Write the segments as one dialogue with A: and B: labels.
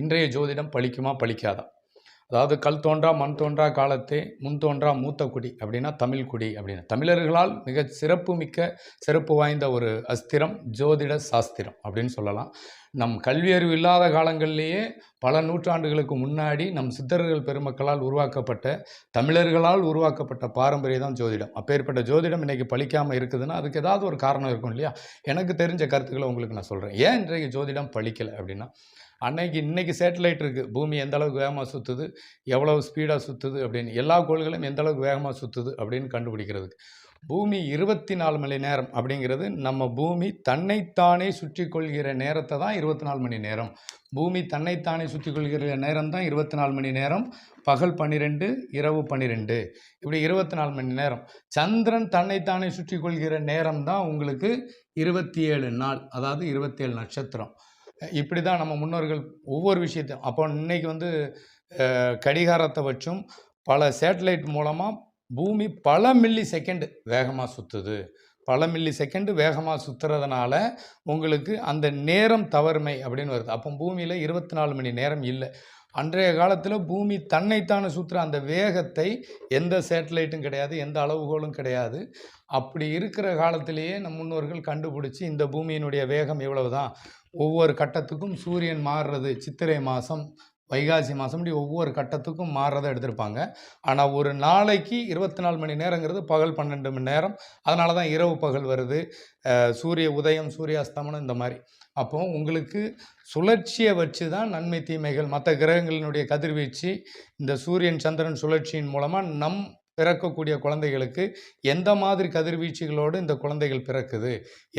A: இன்றைய ஜோதிடம் பழிக்குமா பலிக்காதா அதாவது கல் தோன்றா மண் தோன்றா காலத்தே முன் தோன்றா மூத்த குடி அப்படின்னா தமிழ் குடி அப்படின்னு. தமிழர்களால் மிக சிறப்பு மிக்க சிறப்பு வாய்ந்த ஒரு அஸ்திரம் ஜோதிட சாஸ்திரம் அப்படின்னு சொல்லலாம். நம் கல்வியறிவு இல்லாத காலங்களிலேயே பல நூற்றாண்டுகளுக்கு முன்னாடி நம் சித்தர்கள் பெருமக்களால் உருவாக்கப்பட்ட தமிழர்களால் உருவாக்கப்பட்ட பாரம்பரியம் தான் ஜோதிடம். அப்பேற்பட்ட ஜோதிடம் இன்றைக்கி பழிக்காமல் இருக்குதுன்னா அதுக்கு ஏதாவது ஒரு காரணம் இருக்கும் இல்லையா? எனக்கு தெரிஞ்ச கருத்துக்களை உங்களுக்கு நான் சொல்கிறேன் ஏன் இன்றைக்கு ஜோதிடம் பழிக்கலை அப்படின்னா அன்னைக்கு இன்னைக்கு சேட்டலைட் இருக்குது பூமி எந்த அளவுக்கு வேகமாக சுற்றுது எவ்வளவு ஸ்பீடாக சுற்றுது அப்படின்னு எல்லா கோள்களும் எந்த அளவுக்கு வேகமாக சுற்றுது அப்படின்னு கண்டுபிடிக்கிறதுக்கு. பூமி இருபத்தி நாலு மணி நேரம் அப்படிங்கிறது நம்ம பூமி தன்னைத்தானே சுற்றி கொள்கிற நேரத்தை தான் இருபத்தி நாலு மணி நேரம். பூமி தன்னைத்தானே சுற்றி கொள்கிற நேரம் தான் இருபத்தி நாலு மணி நேரம். பகல் பன்னிரெண்டு இரவு பன்னிரெண்டு. இப்படி இருபத்தி நாலு மணி நேரம். சந்திரன் தன்னைத்தானே சுற்றி கொள்கிற நேரம் தான் உங்களுக்கு இருபத்தி ஏழு நாள் அதாவது இருபத்தேழு நட்சத்திரம். இப்படி தான் நம்ம முன்னோர்கள் ஒவ்வொரு விஷயத்தையும் அப்போ இன்னைக்கு வந்து கடிகாரத்தை வச்சும் பல சேட்டலைட் மூலமாக பூமி பல மில்லி செகண்டு வேகமாக சுற்றுது பல மில்லி செகண்டு வேகமாக சுற்றுறதுனால உங்களுக்கு அந்த நேரம் தவறுமை அப்படின்னு வருது. அப்போ பூமியில் இருபத்தி நாலு மணி நேரம் இல்லை. அன்றைய காலத்தில் பூமி தன்னைத்தானே சுற்றுற அந்த வேகத்தை எந்த சேட்டலைட்டும் கிடையாது எந்த அளவுகோலும் கிடையாது. அப்படி இருக்கிற காலத்திலேயே நம் முன்னோர்கள் கண்டுபிடிச்சி இந்த பூமியினுடைய வேகம் இவ்வளவு தான் ஒவ்வொரு கட்டத்துக்கும் சூரியன் மாறுறது சித்திரை மாதம் வைகாசி மாதம் இப்படி ஒவ்வொரு கட்டத்துக்கும் மாறுறதை எடுத்திருப்பாங்க. ஆனால் ஒரு நாளைக்கு இருபத்தி நாலு மணி நேரங்கிறது பகல் பன்னெண்டு மணி நேரம். அதனால தான் இரவு பகல் வருது. சூரிய உதயம் சூரிய அஸ்தமனம் இந்த மாதிரி. அப்போ உங்களுக்கு சுழற்சியை வச்சு தான் நன்மை தீமைகள் மற்ற கிரகங்களினுடைய கதிர்வீச்சு இந்த சூரியன் சந்திரன் சுழற்சியின் மூலமாக நம் பிறக்கக்கூடிய குழந்தைகளுக்கு எந்த மாதிரி கதிர்வீச்சுகளோடு இந்த குழந்தைகள் பிறக்குது?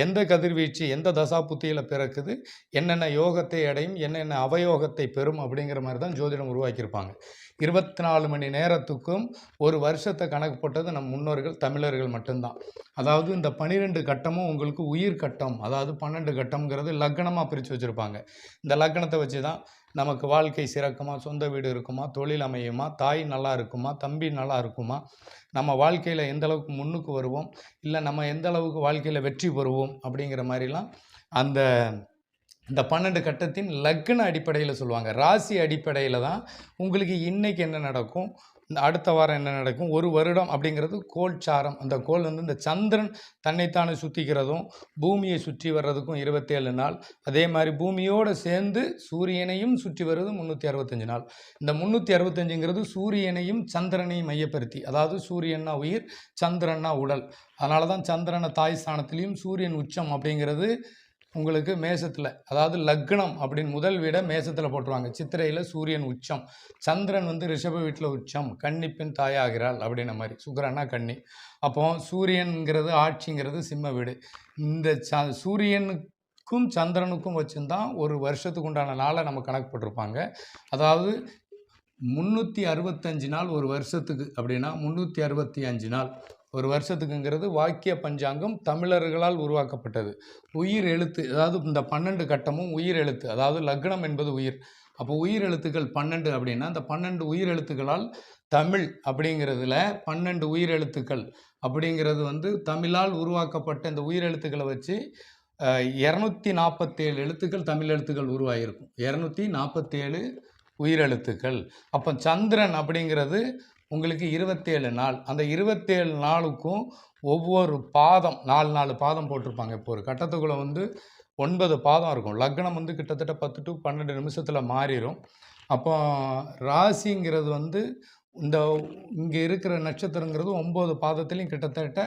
A: எந்த கதிர்வீச்சு எந்த தசாபுத்தியில் பிறக்குது? என்னென்ன யோகத்தை அடையும்? என்னென்ன அவயோகத்தை பெறும்? அப்படிங்கிற மாதிரி தான் ஜோதிடம் உருவாக்கியிருப்பாங்க. இருபத்தி நாலு மணி நேரத்துக்கும் ஒரு வருஷத்தை கணக்கு போட்டது நம் முன்னோர்கள் தமிழர்கள் மட்டும்தான். அதாவது இந்த பன்னிரெண்டு கட்டமும் உங்களுக்கு உயிர் கட்டம் அதாவது பன்னெண்டு கட்டம்ங்கிறது லக்னமாக பிரித்து வச்சுருப்பாங்க. இந்த லக்னத்தை வச்சு தான் நமக்கு வாழ்க்கை சிறக்குமா? சொந்த வீடு இருக்குமா? தொழில் அமையுமா? தாய் நல்லா இருக்குமா? தம்பி நல்லா இருக்குமா? நம்ம வாழ்க்கையில் எந்த அளவுக்கு முன்னுக்கு வருவோம்? இல்லை நம்ம எந்த அளவுக்கு வாழ்க்கையில் வெற்றி பெறுவோம்? அப்படிங்கிற மாதிரிலாம் அந்த இந்த பன்னெண்டு கட்டத்தின் லக்ன அடிப்படையில் சொல்லுவாங்க. ராசி அடிப்படையில் தான் உங்களுக்கு இன்னைக்கு என்ன நடக்கும்? இந்த அடுத்த வாரம் என்ன நடக்கும்? ஒரு வருடம் அப்படிங்கிறது கோள் சாரம். அந்த கோள் வந்து இந்த சந்திரன் தன்னைத்தானே சுற்றிக்கிறதும் பூமியை சுற்றி வர்றதுக்கும் இருபத்தேழு நாள். அதே மாதிரி பூமியோடு சேர்ந்து சூரியனையும் சுற்றி வர்றது முந்நூற்றி அறுபத்தஞ்சு நாள். இந்த முந்நூற்றி அறுபத்தஞ்சுங்கிறது சூரியனையும் சந்திரனையும் மையப்படுத்தி. அதாவது சூரியன்னா உயிர் சந்திரன்னா உடல். அதனால தான் சந்திரனை தாய் ஸ்தானத்திலையும் சூரியன் உச்சம் அப்படிங்கிறது உங்களுக்கு மேசத்தில் அதாவது லக்னம் அப்படின்னு முதல் வீடை மேசத்தில் போட்டுருவாங்க. சித்திரையில் சூரியன் உச்சம் சந்திரன் வந்து ரிஷப வீட்டில் உச்சம் கன்னிப்பின் தாயாகிறாள் அப்படின்ன மாதிரி சுக்கரன்னா கன்னி. அப்போ சூரியன்கிறது ஆட்சிங்கிறது சிம்ம வீடு. இந்த ச சூரியனுக்கும் சந்திரனுக்கும் வச்சுருந்தான் ஒரு வருஷத்துக்கு உண்டான நாளை நம்ம கணக்கு போட்டிருப்பாங்க. அதாவது முந்நூற்றி அறுபத்தஞ்சு நாள் ஒரு வருஷத்துக்கு அப்படின்னா முந்நூற்றி அறுபத்தி அஞ்சு நாள். ஒரு வருஷத்துக்குங்கிறது வாக்கிய பஞ்சாங்கம் தமிழர்களால் உருவாக்கப்பட்டது. உயிர் எழுத்து அதாவது இந்த பன்னெண்டு கட்டமும் உயிர் எழுத்து அதாவது லக்னம் என்பது உயிர். அப்போ உயிர் எழுத்துக்கள் பன்னெண்டு அப்படின்னா அந்த பன்னெண்டு உயிர் எழுத்துக்களால் தமிழ் அப்படிங்கிறதுல பன்னெண்டு உயிர் எழுத்துக்கள் அப்படிங்கிறது வந்து தமிழால் உருவாக்கப்பட்ட இந்த உயிர் எழுத்துக்களை வச்சு இரநூத்தி நாற்பத்தேழு எழுத்துக்கள் தமிழ் எழுத்துக்கள் உருவாகியிருக்கும். இரநூத்தி நாற்பத்தேழு உயிரெழுத்துக்கள் அப்போ சந்திரன் அப்படிங்கிறது உங்களுக்கு இருபத்தேழு நாள். அந்த இருபத்தேழு நாளுக்கும் ஒவ்வொரு பாதம் நாலு நாலு பாதம் போட்டிருப்பாங்க. இப்போ ஒரு கட்டத்துக்குள்ளே வந்து ஒன்பது பாதம் இருக்கும். லக்னம் வந்து கிட்டத்தட்ட பத்து டு பன்னெண்டு நிமிஷத்தில் மாறிடும் அப்போ ராசிங்கிறது வந்து இந்த இங்கே இருக்கிற நட்சத்திரங்கிறது ஒம்பது பாதத்துலேயும் கிட்டத்தட்ட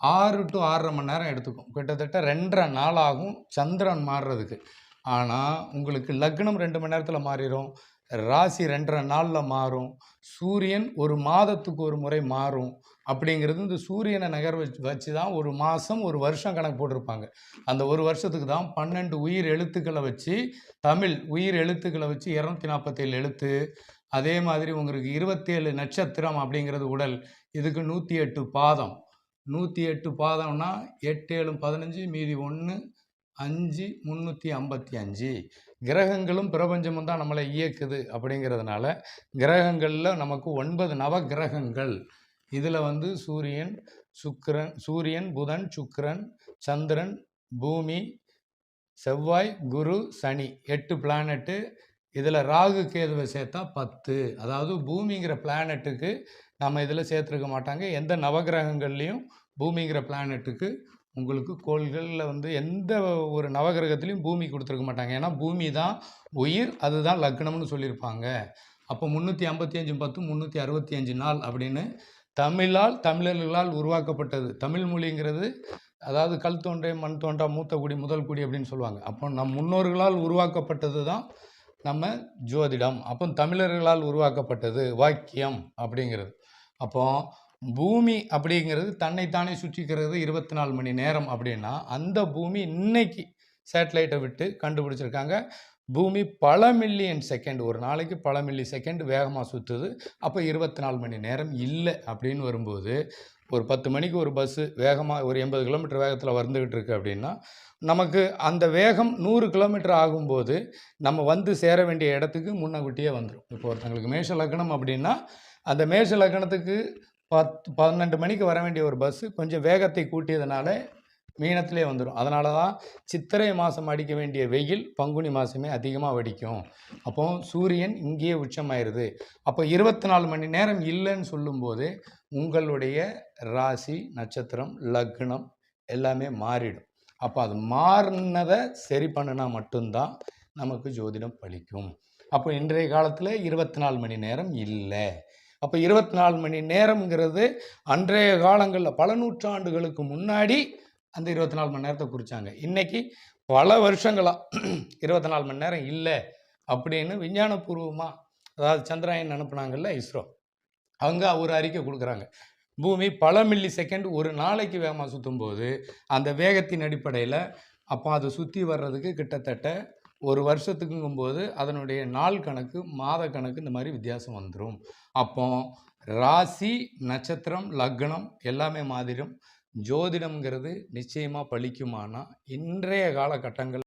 A: ஆறு டு ஆறரை மணி நேரம் எடுத்துக்கும். கிட்டத்தட்ட ரெண்டரை நாள் ஆகும் சந்திரன் மாறுறதுக்கு. ஆனால் உங்களுக்கு லக்னம் ரெண்டு மணி நேரத்தில் மாறிடும் ராசி ரெண்டரை நாளில் மாறும். சூரியன் ஒரு மாதத்துக்கு ஒரு முறை மாறும். அப்படிங்கிறது இந்த சூரியனை நகர் வச்சு வச்சு தான் ஒரு மாதம் ஒரு வருஷம் கணக்கு போட்டிருப்பாங்க. அந்த ஒரு வருஷத்துக்கு தான் பன்னெண்டு உயிர் எழுத்துக்களை வச்சு தமிழ் உயிர் எழுத்துக்களை வச்சு இரநூத்தி நாற்பத்தேழு எழுத்து அதே மாதிரி உங்களுக்கு இருபத்தேழு நட்சத்திரம் அப்படிங்கிறது உடல் இதுக்கு நூற்றி எட்டு பாதம். நூற்றி எட்டு பாதம்னா எட்டு ஏழு பதினஞ்சு மீதி ஒன்று அஞ்சு முந்நூற்றி ஐம்பத்தி அஞ்சு. கிரகங்களும் பிரபஞ்சமும் தான் நம்மளை இயக்குது அப்படிங்கிறதுனால கிரகங்களில் நமக்கு ஒன்பது நவ கிரகங்கள். இதில் வந்து சூரியன் சுக்கிரன் சூரியன் புதன் சுக்கிரன் சந்திரன் பூமி செவ்வாய் குரு சனி. எட்டு பிளானட்டு இதில் ராகு கேதுவை சேர்த்தா பத்து. அதாவது பூமிங்கிற பிளானட்டுக்கு நம்ம இதில் சேர்த்துருக்க மாட்டாங்க. எந்த நவகிரகங்கள்லேயும் பூமிங்கிற பிளானட்டுக்கு உங்களுக்கு கோள்களில் வந்து எந்த ஒரு நவகிரகத்துலேயும் பூமி கொடுத்துருக்க மாட்டாங்க. ஏன்னா பூமி தான் உயிர் அதுதான் லக்னம்னு சொல்லியிருப்பாங்க. அப்போ முந்நூற்றி ஐம்பத்தி அஞ்சு பத்து முந்நூற்றி அறுபத்தி அஞ்சு நாள் அப்படின்னு தமிழால் தமிழர்களால் உருவாக்கப்பட்டது. தமிழ் மொழிங்கிறது அதாவது கல் தோன்றே மண் தோன்றா மூத்த குடி முதல் குடி அப்படின்னு சொல்லுவாங்க. அப்போ நம் முன்னோர்களால் உருவாக்கப்பட்டது தான் நம்ம ஜோதிடம். அப்போ தமிழர்களால் உருவாக்கப்பட்டது வாக்கியம் அப்படிங்கிறது. அப்போ பூமி அப்படிங்கிறது தன்னைத்தானே சுற்றிக்கிறது இருபத்தி நாலு மணி நேரம் அப்படின்னா அந்த பூமி இன்னைக்கு சேட்டலைட்டை விட்டு கண்டுபிடிச்சிருக்காங்க. பூமி பல மில்லியன் செகண்ட் ஒரு நாளைக்கு பல மில்லி செகண்ட் வேகமாக சுற்றுது அப்போ இருபத்தி நாலு மணி நேரம் இல்லை அப்படின்னு வரும்போது ஒரு பத்து மணிக்கு ஒரு பஸ்ஸு வேகமாக ஒரு எண்பது கிலோமீட்டர் வேகத்தில் வந்துக்கிட்டு இருக்குது அப்படின்னா நமக்கு அந்த வேகம் நூறு கிலோமீட்டர் ஆகும்போது நம்ம வந்து சேர வேண்டிய இடத்துக்கு முன்னக்கூட்டியே வந்துடும் இப்போ ஒருத்தங்களுக்கு மேஷ லக்னம் அப்படின்னா அந்த மேஷ லக்னத்துக்கு பத்து பன்னெண்டு மணிக்கு வர வேண்டிய ஒரு பஸ்ஸு கொஞ்சம் வேகத்தை கூட்டியதுனால மீனத்திலே வந்துடும் அதனால தான் சித்திரை மாதம் அடிக்க வேண்டிய வெயில் பங்குனி மாதமே அதிகமாக வெடிக்கும். அப்போ சூரியன் இங்கேயே உச்சமாயிருது. அப்போ இருபத்தி நாலு மணி நேரம் இல்லைன்னு சொல்லும்போது உங்களுடைய ராசி நட்சத்திரம் லக்னம் எல்லாமே மாறிடும். அப்போ அது மாறினதை சரி பண்ணினா மட்டும்தான் நமக்கு ஜோதிடம் பலிக்கும் அப்போ இன்றைய காலத்தில் இருபத்தி நாலு மணி நேரம் இல்லை. அப்போ இருபத்தி நாலு மணி நேரம்ங்கிறது அன்றைய காலங்களில் பல நூற்றாண்டுகளுக்கு முன்னாடி அந்த இருபத்தி நாலு மணி நேரத்தை குறித்தாங்க இன்னைக்கு பல வருஷங்களாக இருபத்தி நாலு மணி நேரம் இல்லை அப்படின்னு விஞ்ஞானபூர்வமாக அதாவது சந்திராயன் அனுப்புனாங்கல்ல இஸ்ரோ. அவங்க ஒரு அறிக்கை கொடுக்குறாங்க. பூமி பல மில்லி செகண்ட் ஒரு நாளைக்கு வேகமாக சுற்றும் போது அந்த வேகத்தின் அடிப்படையில் அப்போ அதை சுற்றி வர்றதுக்கு கிட்டத்தட்ட ஒரு வருஷத்துக்குங்கும்போது அதனுடைய நாள் கணக்கு மாத கணக்கு இந்த மாதிரி வித்தியாசம் வந்துடும் அப்போ ராசி நட்சத்திரம் லக்னம் எல்லாமே மாதிரும் ஜோதிடம்ங்கிறது நிச்சயமாக பழிக்குமானா இன்றைய காலகட்டங்கள்